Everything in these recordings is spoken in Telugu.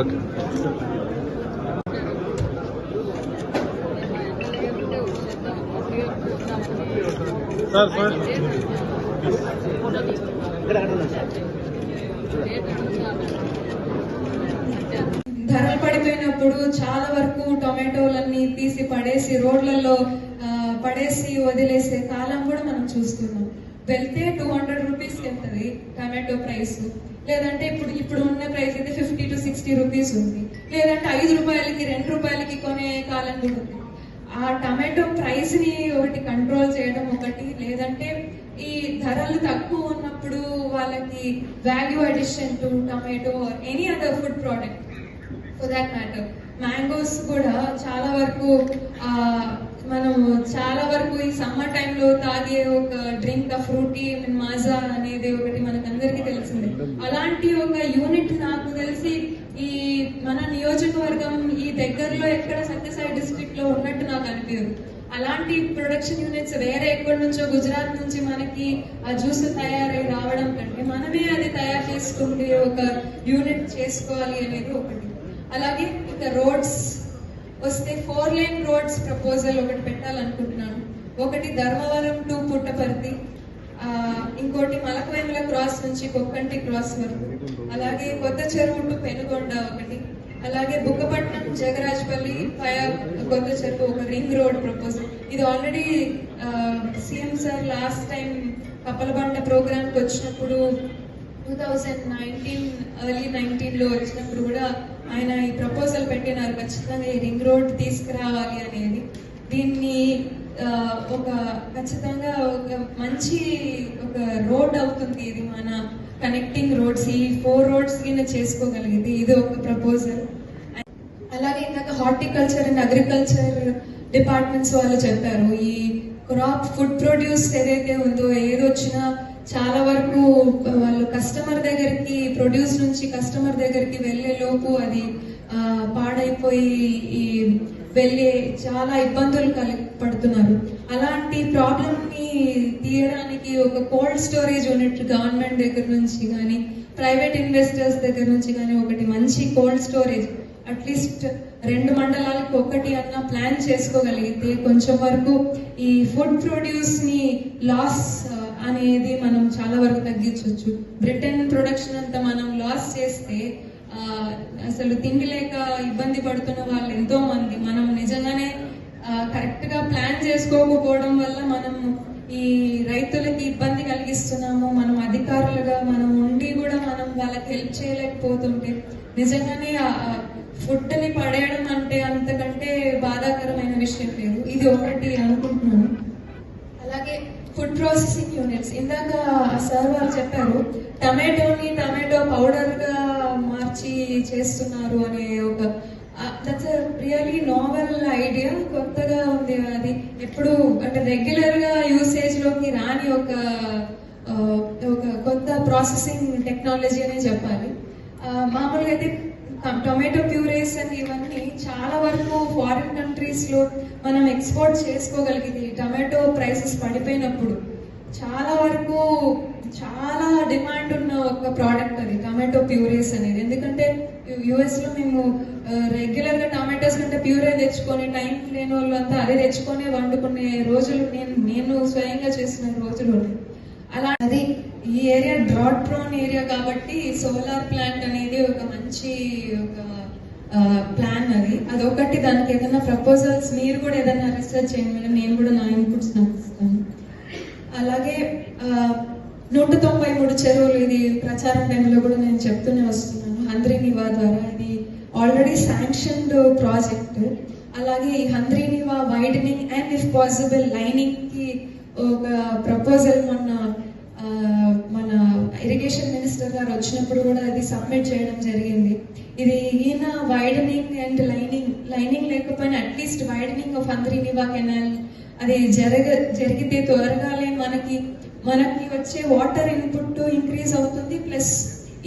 ఓకే. Sir sir. ధరలు పడిపోయినప్పుడు చాలా వరకు టొమాటోలన్నీ తీసి పడేసి రోడ్లలో పడేసి వదిలేసే కాలం కూడా మనం చూస్తున్నాం. వెళ్తే టూ హండ్రెడ్ రూపీస్ వెళ్తుంది టమాటో ప్రైస్ లేదంటే ఇప్పుడు ఇప్పుడు ఉన్న ప్రైస్ అయితే ఫిఫ్టీ టు సిక్స్టీ రూపీస్ ఉంది. లేదంటే ఐదు రూపాయలకి రెండు రూపాయలకి కొనే కాలం కూడా ఉంది. ఆ టమాటో ప్రైస్ని ఒకటి కంట్రోల్ చేయడం ఒకటి లేదంటే ఈ ధరలు తక్కువ ఉన్నప్పుడు వాళ్ళకి value addition to tomato any other food product for that matter mangoes కూడా చాలా వరకు మనం చాలా వరకు ఈ సమ్మర్ టైంలో తాగే ఒక డ్రింక్ ఫ్రూటీ మాజా అనేది ఒకటి మనకు అందరికీ తెలిసిందే. అలాంటి ఒక యూనిట్ నాకు తెలిసి ఈ మన నియోజకవర్గం ఈ దగ్గరలో ఎక్కడ సత్యసాయి డిస్ట్రిక్ట్లో ఉన్నట్టు నాకు అనిపించదు అలాంటి ప్రొడక్షన్ యూనిట్స్ వేరే ఎక్కడి నుంచో గుజరాత్ నుంచి మనకి ఆ జ్యూస్ తయారై రావడం కంటే మనమే అది తయారు చేసుకుంటే ఒక యూనిట్ చేసుకోవాలి అనేది ఒకటి. అలాగే ఇక రోడ్స్ వస్తే ఫోర్ లైన్ రోడ్స్ ప్రపోజల్ ఒకటి పెట్టాలనుకుంటున్నాను. ఒకటి ధర్మవరం టు పుట్టపర్తి ఇంకోటి మలకవేముల క్రాస్ నుంచి కొక్కంటి క్రాస్ వరకు. అలాగే కొత్త చెరువు టు పెనుగొండ ఒకటి. అలాగే బుక్కపట్నం జగరాజ్పల్లి పయా కొత్త చెరువు ఒక రింగ్ రోడ్ ప్రపోజల్. ఇది already CM sir last time Kappalabanda ప్రోగ్రామ్కి వచ్చినప్పుడు టూ థౌజండ్ నైన్టీన్ ఎర్లీ నైన్టీన్లో వచ్చినప్పుడు కూడా ఆయన ఈ ప్రపోజల్ పెట్టినారు ఖచ్చితంగా ఈ రింగ్ రోడ్ తీసుకురావాలి అనేది. దీన్ని ఒక ఖచ్చితంగా ఒక మంచి ఒక రోడ్ అవుతుంది ఇది మన కనెక్టింగ్ రోడ్స్ ఈ ఫోర్ రోడ్స్ కింద చేసుకోగలిగింది ఇది ఒక ప్రపోజల్ అలాగే ఇందాక హార్టికల్చర్ అండ్ అగ్రికల్చర్ డిపార్ట్మెంట్స్ వాళ్ళు చెప్పారు ఈ క్రాప్ ఫుడ్ ప్రొడ్యూస్ ఏదైతే ఉందో ఏదొచ్చినా చాలా వరకు వాళ్ళు కస్టమర్ దగ్గరికి ప్రొడ్యూస్ నుంచి కస్టమర్ దగ్గరికి వెళ్ళే లోపు అది పాడైపోయి ఈ వెళ్ళే చాలా ఇబ్బందులు కలి పడుతున్నారు. అలాంటి ప్రాబ్లమ్ని తీయడానికి ఒక కోల్డ్ స్టోరేజ్ యూనిట్ గవర్నమెంట్ దగ్గర నుంచి కానీ ప్రైవేట్ ఇన్వెస్టర్స్ దగ్గర నుంచి కానీ ఒకటి మంచి కోల్డ్ స్టోరేజ్ అట్లీస్ట్ రెండు మండలాలకు ఒకటి అన్న ప్లాన్ చేసుకోగలిగితే కొంచెం వరకు ఈ ఫుడ్ ప్రొడ్యూస్ని లాస్ అనేది మనం చాలా వరకు తగ్గించవచ్చు. బ్రిటన్ ప్రొడక్షన్ అంతా మనం లాస్ చేస్తే అసలు తిండి లేక ఇబ్బంది పడుతున్న వాళ్ళు ఎంతో మంది. మనం నిజంగానే కరెక్ట్గా ప్లాన్ చేసుకోకపోవడం వల్ల మనం ఈ రైతులకి ఇబ్బంది కలిగిస్తున్నాము. మనం అధికారులుగా మనం ఉండి కూడా మనం వాళ్ళకి హెల్ప్ చేయలేకపోతుంటే నిజంగానే ఫుడ్ని పడేయడం అంటే అంతకంటే బాధాకరమైన విషయం లేదు. ఇది ఒకటి అనుకుంటున్నాను. ప్రాసెసింగ్ యూనిట్స్ ఇందాక సార్ వారు చెప్పారు టమాటోని టమాటో పౌడర్గా మార్చి చేస్తున్నారు అనే ఒక దట్స్ రియలీ నావెల్ ఐడియా కొత్తగా ఉంది అది. ఎప్పుడు అంటే రెగ్యులర్గా యూసేజ్లోకి రాని ఒక ఒక కొత్త ప్రాసెసింగ్ టెక్నాలజీ అనే చెప్పాలి. మామూలుగా అయితే టొమాటో ప్యూరేస్ అని ఇవన్నీ చాలా వరకు ఫారిన్ కంట్రీస్లో మనం ఎక్స్పోర్ట్ చేసుకోగలిగింది. టొమాటో ప్రైసెస్ పడిపోయినప్పుడు. చాలా వరకు చాలా డిమాండ్ ఉన్న ఒక ప్రోడక్ట్ అది టమాటో ప్యూరీస్ అనేది. ఎందుకంటే యుఎస్లో మేము రెగ్యులర్గా టమాటోస్ కంటే ప్యూరే తెచ్చుకొని టైం లేని వాళ్ళు అంతా అదే తెచ్చుకొని వండుకునే రోజులు నేను నేను స్వయంగా చేసిన రోజులు. అలా అది ఈ ఏరియా డ్రాట్ ప్రోన్ ఏరియా కాబట్టి సోలార్ ప్లాంట్ అనేది ఒక మంచి ఒక ప్లాన్ అది. అదొకటి దానికి ఏదైనా ప్రపోజల్స్ మీరు కూడా ఏదైనా రీసెర్చ్ చేయండి మేడం. నేను కూడా నా ఇన్పుట్స్ నాకు నూట తొంభై మూడు చెరువులు ఇది ప్రచారం టైంలో కూడా నేను చెప్తూనే వస్తున్నాను. హంద్రీనివా ద్వారా ఇది ఆల్రెడీ శాంక్షన్డ్ ప్రాజెక్ట్ అలాగే ఈ Handrineeva widening and if possible లైనింగ్కి ఒక ప్రపోజల్ మొన్న మన ఇరిగేషన్ మినిస్టర్ గారు వచ్చినప్పుడు కూడా అది సబ్మిట్ చేయడం జరిగింది. ఇది ఈయన వైడనింగ్ అండ్ లైనింగ్ లైనింగ్ లేకపోయినా at least widening of Handrineeva canal అది జరగ జరిగితే త్వరగానే మనకి మనకి వచ్చే వాటర్ ఇన్పుట్ ఇంక్రీజ్ అవుతుంది ప్లస్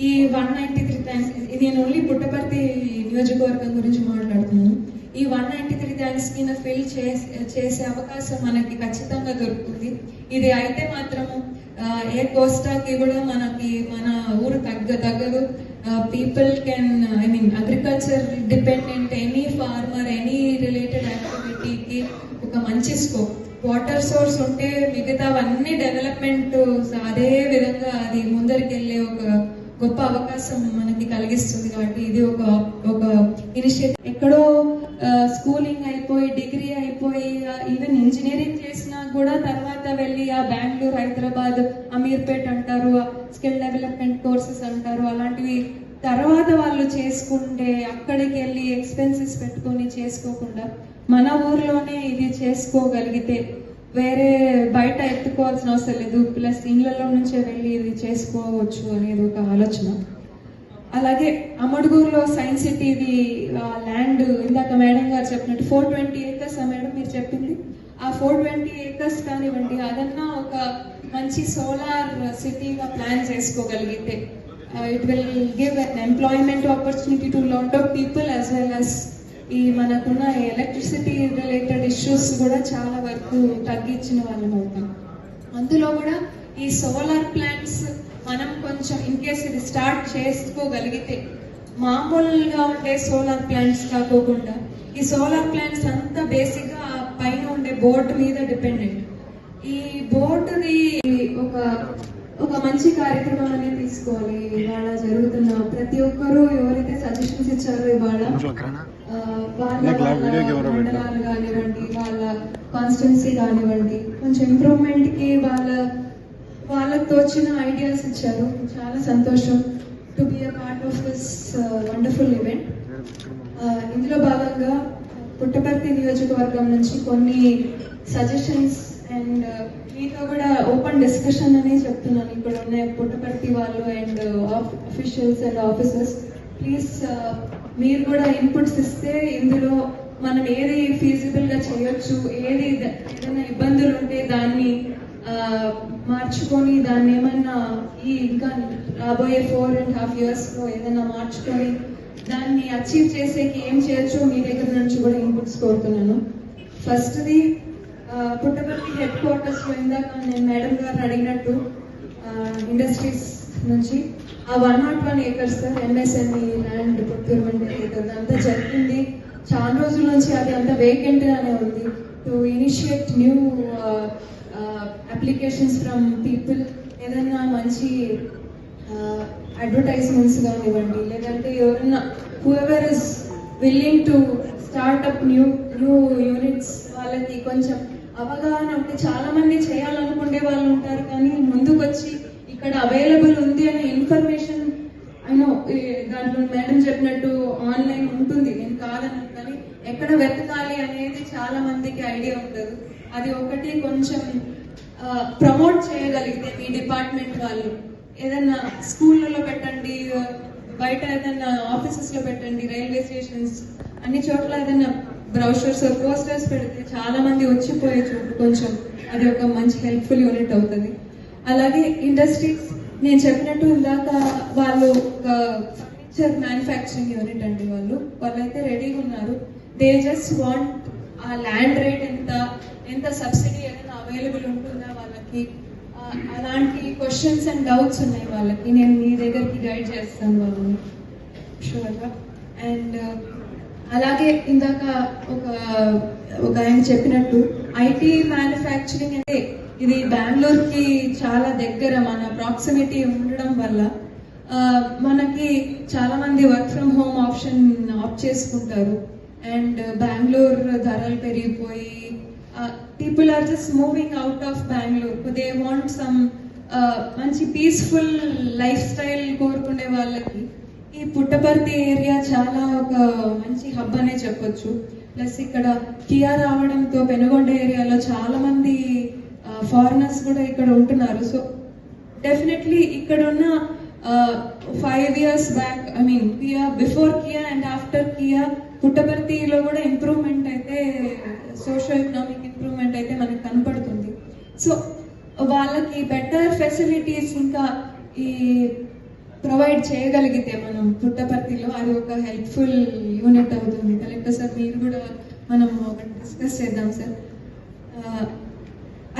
ఈ వన్ నైన్టీ త్రీ థ్యాంక్స్ ఇది నేను ఓన్లీ పుట్టపర్తి నియోజకవర్గం గురించి మాట్లాడుతున్నాను. ఈ వన్ నైన్టీ త్రీ థ్యాంక్స్ కింద ఫిల్ చేసే అవకాశం మనకి ఖచ్చితంగా దొరుకుతుంది. ఇది అయితే మాత్రం ఏ కోస్టాకి కూడా మనకి మన ఊరు తగ్గ తగ్గదు. People can I mean agriculture dependent any farmer any related యాక్టివిటీకి ఒక మంచి స్కోప్ వాటర్ సోర్స్ ఉంటే మిగతావన్నీ డెవలప్మెంట్ అదే విధంగా అది ముందరికెళ్ళే ఒక గొప్ప అవకాశం మనకి కలిగిస్తుంది కాబట్టి ఇది ఒక ఒక ఇనిషియేటివ్ ఎక్కడో స్కూలింగ్ అయిపోయి డిగ్రీ అయిపోయి ఈవెన్ ఇంజనీరింగ్ చేసినా కూడా తర్వాత వెళ్ళి ఆ బెంగళూరు హైదరాబాద్ అమీర్పేట్ అంటారు స్కిల్ డెవలప్మెంట్ కోర్సెస్ అంటారు అలాంటివి తర్వాత వాళ్ళు చేసుకుంటే అక్కడికి వెళ్ళి ఎక్స్పెన్సెస్ పెట్టుకొని చేసుకోకుండా మన ఊర్లోనే ఇది చేసుకోగలిగితే వేరే బయట ఎత్తుకోవాల్సిన అవసరం లేదు. ప్లస్ ఇళ్ళలో నుంచే వెళ్ళి ఇది చేసుకోవచ్చు అనేది ఒక ఆలోచన. అలాగే అమడుగూరులో సైన్స్ సిటీది ల్యాండ్ ఇందాక మేడం గారు చెప్పినట్టు ఫోర్ ట్వంటీ ఏకర్స్ ఆ మేడం మీరు చెప్పింది? ఆ ఫోర్ ట్వంటీ ఏకర్స్ కానివ్వండి అదన్నా ఒక మంచి సోలార్ సిటీగా ప్లాన్ చేసుకోగలిగితే it will give an employment opportunity to lot of people as well as ఈ మనకున్న ఎలక్ట్రిసిటీ రిలేటెడ్ ఇష్యూస్ కూడా చాలా వరకు తగ్గించిన వాళ్ళం అవుతాం. అందులో కూడా ఈ సోలార్ ప్లాంట్స్ మనం కొంచెం ఇన్ కేస్ ఇది స్టార్ట్ చేసుకోగలిగితే మామూలుగా ఉండే సోలార్ ప్లాంట్స్ కాకోకుండా ఈ సోలార్ ప్లాంట్స్ అంతా బేసిక్గా పైన ఉండే బోర్డు మీద డిపెండెంట్ ఈ బోర్డుది ఒక ఒక మంచి కార్యక్రమం అనేది తీసుకోవాలి. ఇవాళ జరుగుతున్న ప్రతి ఒక్కరూ ఎవరైతే సజెషన్స్ ఇచ్చారో ఇవాళ మండలాలు కానివ్వండి వాళ్ళ కాన్స్టిట్యున్సీ కానివ్వండి. కొంచెం ఇంప్రూవ్మెంట్కి వాళ్ళ వాళ్ళకి తోచిన ఐడియాస్ ఇచ్చారు. చాలా సంతోషం to be a part of this wonderful event ఇందులో భాగంగా పుట్టపర్తి నియోజకవర్గం నుంచి కొన్ని సజెషన్స్ అండ్ మీతో కూడా ఓపెన్ డిస్కషన్ అనే చెప్తున్నాను. ఇక్కడ ఉన్న పుట్టపర్తి వాళ్ళు and officials and officers please మీరు కూడా ఇన్పుట్స్ ఇస్తే ఇందులో మనం ఏది ఫీజిబుల్గా చేయొచ్చు ఏది ఏదైనా ఇబ్బందులు ఉంటే దాన్ని మార్చుకొని దాన్ని ఏమన్నా ఈ ఇంకా రాబోయే ఫోర్ అండ్ హాఫ్ ఇయర్స్లో ఏదైనా మార్చుకొని దాన్ని అచీవ్ చేసేకి ఏం చేయొచ్చో మీ దగ్గర నుంచి కూడా ఇన్పుట్స్ కోరుతున్నాను. ఫస్ట్ది పుట్టపర్తి హెడ్ క్వార్టర్స్లో ఇందాక నేను మేడం గారిని అడిగినట్టు ఇండస్ట్రీస్ నుంచి ఆ one not one acres sir MSME land procurement ఏదైతే అంతా జరిగింది. చాలా రోజుల నుంచి అది అంత వేకెంట్ గానే ఉంది. To initiate new applications from people ఏదైనా మంచి uh, అడ్వర్టైజ్మెంట్స్ కానివ్వండి లేదంటే ఎవరన్నా whoever is willing to start up new new units వాళ్ళకి కొంచెం అవగాహన ఉంటే చాలా మంది చేయాలనుకునే వాళ్ళు ఉంటారు కానీ ముందుకు వచ్చి ఇక్కడ అవైలబుల్ ఉంది అనే ఇన్ఫర్మేషన్ అయినా దాంట్లో మేడం చెప్పినట్టు ఆన్లైన్ ఉంటుంది. నేను కాదన్నాను కానీ ఎక్కడ వెతకాలి అనేది చాలా మందికి ఐడియా ఉండదు. అది ఒకటి కొంచెం ప్రమోట్ చేయగలిగితే మీ డిపార్ట్మెంట్ వాళ్ళు. ఏదైనా స్కూళ్ళలో పెట్టండి బయట ఏదైనా ఆఫీసెస్లో పెట్టండి రైల్వే స్టేషన్స్ అన్ని చోట్ల ఏదైనా బ్రౌషర్స్ పోస్టర్స్ పెడితే చాలా మంది వచ్చిపోయే చోటు కొంచెం అది ఒక మంచి హెల్ప్ఫుల్ యూనిట్ అవుతుంది. అలాగే ఇండస్ట్రీస్ నేను చెప్పినట్టు ఇందాక వాళ్ళు ఒక ఫర్నిచర్ మ్యానుఫ్యాక్చరింగ్ యూనిట్ అండి వాళ్ళు. వాళ్ళైతే రెడీగా ఉన్నారు. దే జస్ట్ వాంట్ ఆ ల్యాండ్ రేట్ ఎంత ఎంత సబ్సిడీ ఏదైనా అవైలబుల్ ఉంటుందా వాళ్ళకి? అలాంటి క్వశ్చన్స్ అండ్ డౌట్స్ ఉన్నాయి వాళ్ళకి. నేను మీ దగ్గరికి గైడ్ చేస్తాను వాళ్ళని. షూర్గా అండ్ అలాగే ఇందాక ఒక ఒక ఆయన చెప్పినట్టు ఐటీ మ్యానుఫ్యాక్చరింగ్ అంటే ఇది బెంగళూరుకి చాలా దగ్గర మన ప్రాక్సిమిటీ ఉండడం వల్ల మనకి చాలా మంది work from home option opt చేసుకుంటారు. అండ్ బెంగళూరు ధరలు పెరిగిపోయి people are just moving out of Bengaluru they want some మంచి పీస్ఫుల్ లైఫ్ స్టైల్ కోరుకునే వాళ్ళకి ఈ పుట్టపర్తి ఏరియా చాలా ఒక మంచి హబ్ అనే చెప్పొచ్చు. ప్లస్ ఇక్కడ కియా రావడంతో పెనుగొండ ఏరియాలో చాలా మంది ఫారినర్స్ కూడా ఇక్కడ ఉంటున్నారు. సో డెఫినెట్లీ ఇక్కడ ఉన్న five years back I mean Kia before Kia and after Kia పుట్టపర్తిలో కూడా ఇంప్రూవ్మెంట్ అయితే సోషల్ ఎకనామిక్ ఇంప్రూవ్మెంట్ అయితే మనకు కనపడుతుంది. సో వాళ్ళకి బెటర్ ఫెసిలిటీస్ ఇంకా ఈ ప్రొవైడ్ చేయగలిగితే మనం పుట్టపర్తిలో అది ఒక హెల్ప్ఫుల్ యూనిట్ అవుతుంది. కలెక్టర్ సార్ మీరు కూడా మనం ఒకటి డిస్కస్ చేద్దాం సార్.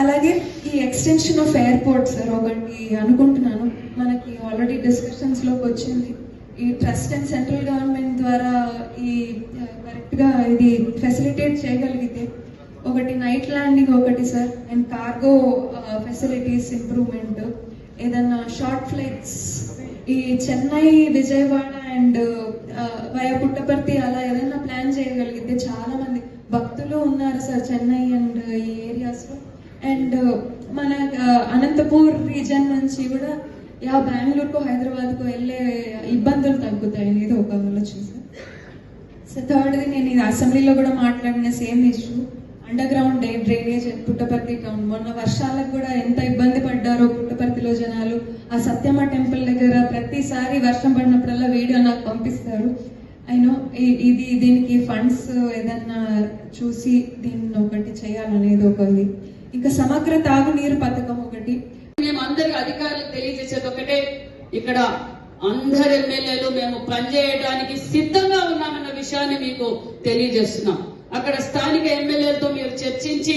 అలాగే ఈ ఎక్స్టెన్షన్ ఆఫ్ ఎయిర్పోర్ట్ సార్ ఒకటి అనుకుంటున్నాను. మనకి ఆల్రెడీ డిస్కషన్స్లోకి వచ్చింది. ఈ ట్రస్ట్ అండ్ సెంట్రల్ గవర్నమెంట్ ద్వారా ఈ కరెక్ట్గా ఇది ఫెసిలిటేట్ చేయగలిగితే ఒకటి నైట్ ల్యాండింగ్ ఒకటి sir and cargo facilities improvement. ఏదన్నా షార్ట్ ఫ్లైట్స్ ఈ చెన్నై విజయవాడ అండ్ వయా పుట్టపర్తి అలా ఏదైనా ప్లాన్ చేయగలిగితే చాలా మంది భక్తులు ఉన్నారు సార్ చెన్నై అండ్ ఈ ఏరియాస్లో. అండ్ మన అనంతపూర్ రీజన్ నుంచి కూడా యా బెంగళూరుకు హైదరాబాద్కు వెళ్ళే ఇబ్బందులు తగ్గుతాయి. అనేది ఒక ఆలోచన సార్ సో థర్డ్ది నేను ఇది అసెంబ్లీలో కూడా మాట్లాడిన same issue underground drainage Puttaparthi ground మొన్న వర్షాలకు కూడా ఎంత ఇబ్బంది పడ్డారో పుట్టపర్తిలో జనాలు. ఆ సత్యమ్మ టెంపుల్ దగ్గర ప్రతిసారి వర్షం పడినప్పుడల్లా వీడియో నాకు పంపిస్తారు. అయినో ఇది దీనికి ఫండ్స్ ఏదన్నా చూసి దీన్ని ఒకటి చేయాలనేది ఒకటి. ఇంకా సమగ్ర తాగునీరు పథకం ఒకటి. మేము అందరికి అధికారులకు తెలియజేసేది ఒకటే. ఇక్కడ అందరు ఎమ్మెల్యేలు మేము పనిచేయడానికి సిద్ధంగా ఉన్నామన్న విషయాన్ని మీకు తెలియజేస్తున్నాం. అక్కడ స్థానిక ఎమ్మెల్యేలతో మీరు చర్చించి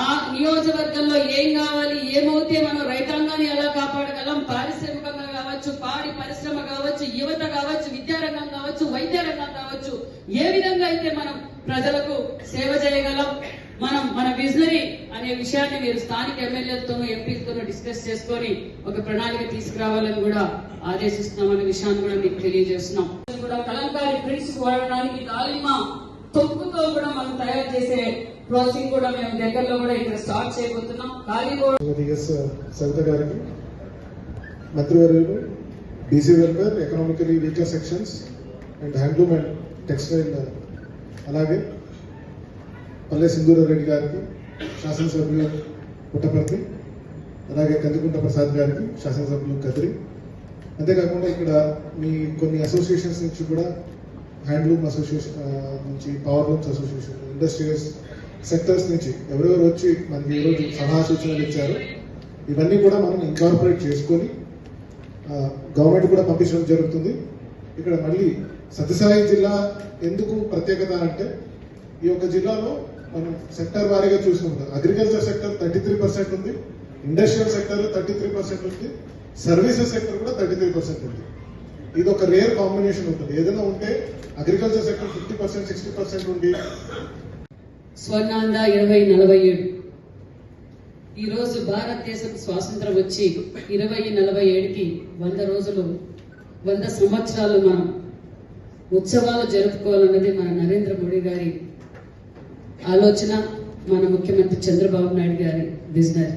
ఆ నియోజకవర్గంలో ఏం కావాలి ఏమవుతే మనం రైతాంగాన్ని ఎలా కాపాడగలం పారిశ్రామికంగా కావచ్చు పాడి పరిశ్రమ కావచ్చు యువత కావచ్చు విద్యారంగం కావచ్చు వైద్య రంగం కావచ్చు ఏ విధంగా అయితే మనం ప్రజలకు సేవ చేయగలం మనం మన విజనరీ అనే విషయాన్ని మీరు స్థానిక ఎమ్మెల్యేలతో ఎంపీలతోనూ డిస్కస్ చేసుకొని ఒక ప్రణాళిక తీసుకురావాలని కూడా ఆదేశిస్తున్నామనే విషయాన్ని కూడా మీకు తెలియజేస్తున్నాం. కూడా కలంకారీ ప్రిన్స్ వాడడానికి దాలిమ తొక్కుతో కూడా మనం తయారు చేసే ప్రాసెసింగ్ కూడా మేము దగ్గరలో కూడా ఇక్కడ స్టార్ట్ చేయబోతున్నాం. ఖాళీ కూడా సవిత గారికి మంత్రివర్యులు BC welfare economically weaker sections and handloom and textile అలాగే పల్లె సింధూరారెడ్డి గారికి శాసనసభ్యులు పుట్టపర్తి అలాగే కందుకుంట ప్రసాద్ గారికి శాసనసభ్యులు కదిరి. అంతేకాకుండా ఇక్కడ మీ కొన్ని అసోసియేషన్స్ నుంచి కూడా హ్యాండ్లూమ్ అసోసియేషన్ నుంచి power looms association industrials sectors నుంచి ఎవరెవరు వచ్చి మనకి ఈరోజు సలహా సూచనలు ఇచ్చారు ఇవన్నీ కూడా మనం ఇన్కార్పొరేట్ చేసుకొని గవర్నమెంట్ కూడా పంపించడం జరుగుతుంది. ఇక్కడ మళ్ళీ సత్యసాయి జిల్లా ఎందుకు ప్రత్యేకత అంటే ఈ యొక్క జిల్లాలో మనం సెక్టర్ వారీగా చూసుకుంటాం. Agriculture sector thirty three percent ఉంది industrial sector thirty three percent ఉంది సర్వీసెస్ సెక్టర్ కూడా థర్టీ త్రీ పర్సెంట్ ఉంది. ఇది ఒక రేర్ కాంబినేషన్ ఉంటుంది. ఏదైనా ఉంటే agriculture sector fifty percent sixty percent ఉండి స్వర్ణాంద ఇరవై నలభై ఏడు. ఈ రోజు భారతదేశం స్వాతంత్రం వచ్చి ఇరవై నలభై ఏడుకి వంద రోజులు వంద సంవత్సరాలు మనం ఉత్సవాలు జరుపుకోవాలన్నది మన నరేంద్ర మోడీ గారి ఆలోచన మన ముఖ్యమంత్రి చంద్రబాబు నాయుడు గారి విజనరీ.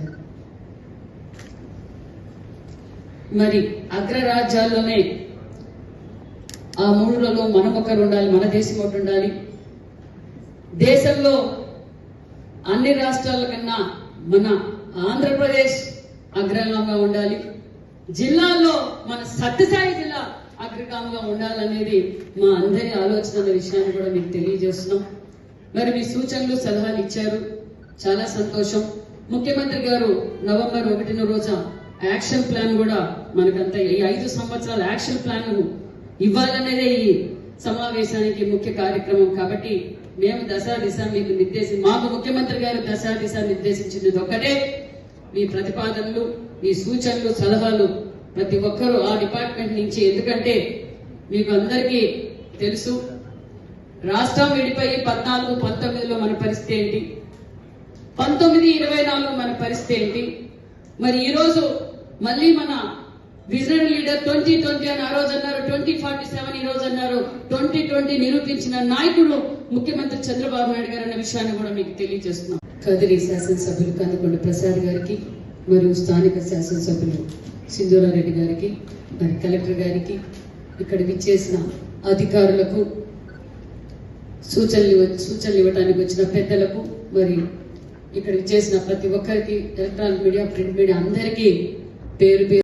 మరి అగ్రరాజ్యాల్లోనే ఆ మూడులలో మనం ఒకరు ఉండాలి మన దేశం ఒకటి ఉండాలి. దేశంలో అన్ని రాష్ట్రాల కన్నా మన ఆంధ్రప్రదేశ్ అగ్రగామంగా ఉండాలి. జిల్లాల్లో మన సత్యసాయి జిల్లా అగ్రగామంగా ఉండాలనేది మా అందరి ఆలోచన విషయాన్ని కూడా మీకు తెలియజేస్తున్నాం. మరి మీ సూచనలు సలహాలు ఇచ్చారు. చాలా సంతోషం. ముఖ్యమంత్రి గారు నవంబర్ ఒకటిన రోజు యాక్షన్ ప్లాన్ కూడా మనకంతా ఈ ఐదు సంవత్సరాల యాక్షన్ ప్లాన్ ఇవ్వాలనేదే ఈ సమావేశానికి ముఖ్య కార్యక్రమం కాబట్టి మేము దశా దిశ మీకు నిర్దేశం మాకు ముఖ్యమంత్రి గారు దశా దిశ నిర్దేశించినది ఒకటే మీ ప్రతిపాదనలు మీ సూచనలు సలహాలు ప్రతి ఒక్కరూ ఆ డిపార్ట్మెంట్ నుంచి. ఎందుకంటే మీకు అందరికీ తెలుసు రాష్ట్రం విడిపోయి పద్నాలుగు పంతొమ్మిదిలో మన పరిస్థితి ఏంటి? పంతొమ్మిది ఇరవై నాలుగు మన పరిస్థితి ఏంటి? మరి ఈ రోజు మళ్ళీ మన విజన్ లీడర్ ట్వంటీ ట్వంటీ అని ఆ రోజు అన్నారు ఫార్టీ సెవెన్ ఈ రోజు అన్నారు. ట్వంటీ ట్వంటీ నిరూపించిన నాయకుడు ముఖ్యమంత్రి చంద్రబాబు నాయుడు గారు అన్న విషయాన్ని కూడా మీకు తెలియజేస్తున్నాం. కదిరి శాసనసభ్యులు కందుకొండ ప్రసాద్ గారికి మరియు స్థానిక శాసనసభ్యులు సింధూరారెడ్డి గారికి మరి కలెక్టర్ గారికి ఇక్కడ విచ్చేసిన అధికారులకు సూచనలు సూచనలు ఇవ్వడానికి వచ్చిన పెద్దలకు మరి ఇక్కడ చేసిన ప్రతి ఒక్కరికి ఎలక్ట్రానిక్ మీడియా ప్రింట్ మీడియా అందరికీ పేరు పేరు